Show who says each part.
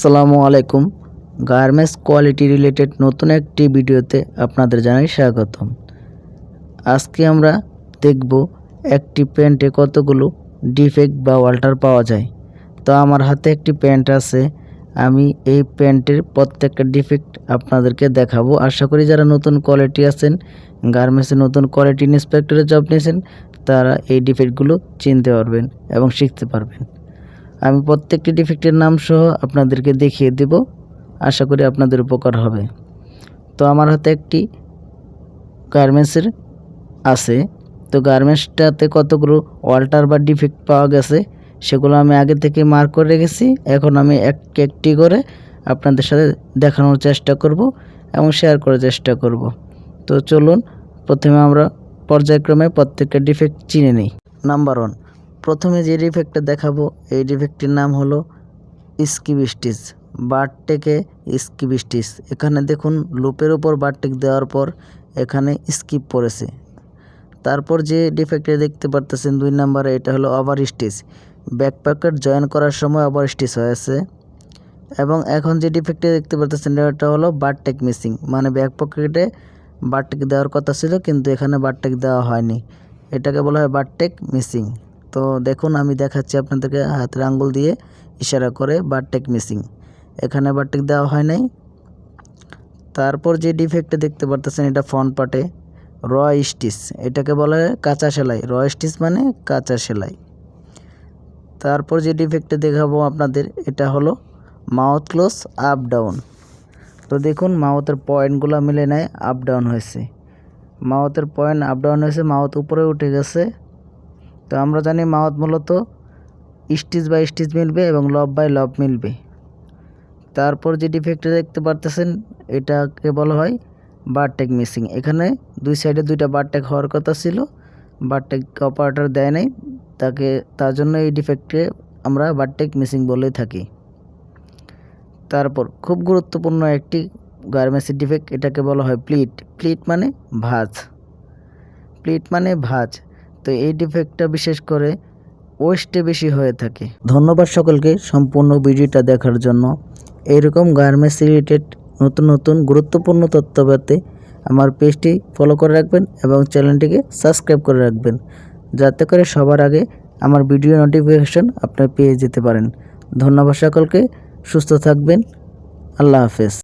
Speaker 1: আসসালামু আলাইকুম। Garments quality related নতুন একটি ভিডিওতে আপনাদের জানাই স্বাগতম। আজকে আমরা দেখব একটি প্যান্টে কতগুলো ডিফেক্ট বা ওয়াল্টার পাওয়া যায়। তো আমার হাতে একটি প্যান্ট আছে। আমি এই প্যান্টের প্রত্যেকটা ডিফেক্ট আপনাদেরকে দেখাবো। আশা করি যারা নতুন কোয়ালিটি আছেন, গার্মেন্টসে নতুন কোয়ালিটি ইন্সপেক্টরের জব নিয়েছেন, তারা এই ডিফেক্টগুলো চিনতে পারবেন এবং শিখতে পারবেন। আমি প্রত্যেকটি ডিফেক্টের নাম সহ আপনাদেরকে দেখিয়ে দেব। আশা করি আপনাদের উপকার হবে। তো আমার হাতে একটি গার্মেন্টসের আছে। তো গার্মেন্টসটাতে কতগুলো অল্টার বা ডিফেক্ট পাওয়া গেছে, সেগুলো আমি আগে থেকে মার্ক করে রেখেছি। এখন আমি এক, একটি করে আপনাদের সাথে দেখানোর চেষ্টা করব এবং শেয়ার করার চেষ্টা করব। তো চলুন, প্রথমে আমরা পর্যায়ক্রমে প্রত্যেকটা ডিফেক্ট চিনে নিই। নাম্বার ওয়ান প্রথমে যে ডিফেক্টটা দেখাবো, এই ডিফেক্টটির নাম হলো স্কিবিস্টিস বারটেকে স্কিবিস্টিস এখানে দেখুন, লুপের উপর বারটেক দেওয়ার পর এখানে স্কিপ পড়েছে। তারপর যে ডিফেক্টে দেখতে পারতেছেন, দুই নাম্বারে এটা হলো ওভার স্টিচ ব্যাকপ্যাকেট জয়েন করার সময় ওভার স্টিচ হয়েছে। এবং এখন যে ডিফেক্টে দেখতে পারতেছেন, এটা হলো বারটেক মিসিং মানে ব্যাক পকেটে বারটেক দেওয়ার কথা ছিল, কিন্তু এখানে বারটেক দেওয়া হয়নি। এটাকে বলা হয় বারটেক মিসিং তো দেখুন, আমি দেখাচ্ছি আপনাদেরকে হাতের আঙ্গুল দিয়ে ইশারা করে বারটেক মিসিং। এখানে বারটেক দেওয়া হয় নাই। তারপর যে ডিফেক্টে দেখতে পারতেছেন, এটা ফ্রন্ট পার্টে র স্টিচ। এটাকে বলা হয় কাঁচা সেলাই। র স্টিচ মানে কাঁচা সেলাই। তারপর যে ডিফেক্টে দেখাবো আপনাদের, এটা হলো মাউথ ক্লোজ, আপ ডাউন। তো দেখুন, মাউথের পয়েন্টগুলো মিলে নেয় আপ ডাউন হয়েছে। মাউথের পয়েন্ট আপ ডাউন হয়েছে, মাউথ উপরে উঠে গেছে। তো আমরা জানি মাউথ মূলত স্টিচ বাই স্টিচ মিলবে এবং লব বাই লব মিলবে। তারপর যে ডিফেক্টটা দেখতে পারতেছেন, এটাকে বলা হয় বারটেক মিসিং। এখানে দুই সাইডে দুইটা বারটেক হওয়ার কথা ছিল বারটেক অপারেটর দেয় নাই, তাকে, তার জন্য এই ডিফেক্টে আমরা বারটেক মিসিং বলে থাকি। তারপর খুব গুরুত্বপূর্ণ একটি গার্মেন্টসের ডিফেক্ট এটাকে বলা হয় প্লিট। প্লিট মানে ভাঁজ। প্লিট মানে ভাঁজ। তো এই ডিফেক্টটা বিশেষ করে ওয়েস্টে বেশি হয়ে থাকে। ধন্যবাদ সকলকে সম্পূর্ণ ভিডিওটা দেখার জন্য। এরকম গার্মেন্টস রিলেটেড নতুন নতুন গুরুত্বপূর্ণ তথ্য পেতে আমার পেজটি ফলো করে রাখবেন এবং চ্যানেলটিকে সাবস্ক্রাইব করে রাখবেন। যাতে করে সবার আগে আমার ভিডিও নোটিফিকেশন আপনার পেয়ে যেতে পারেন। ধন্যবাদ সকলকে, সুস্থ থাকবেন। আল্লাহ হাফেজ।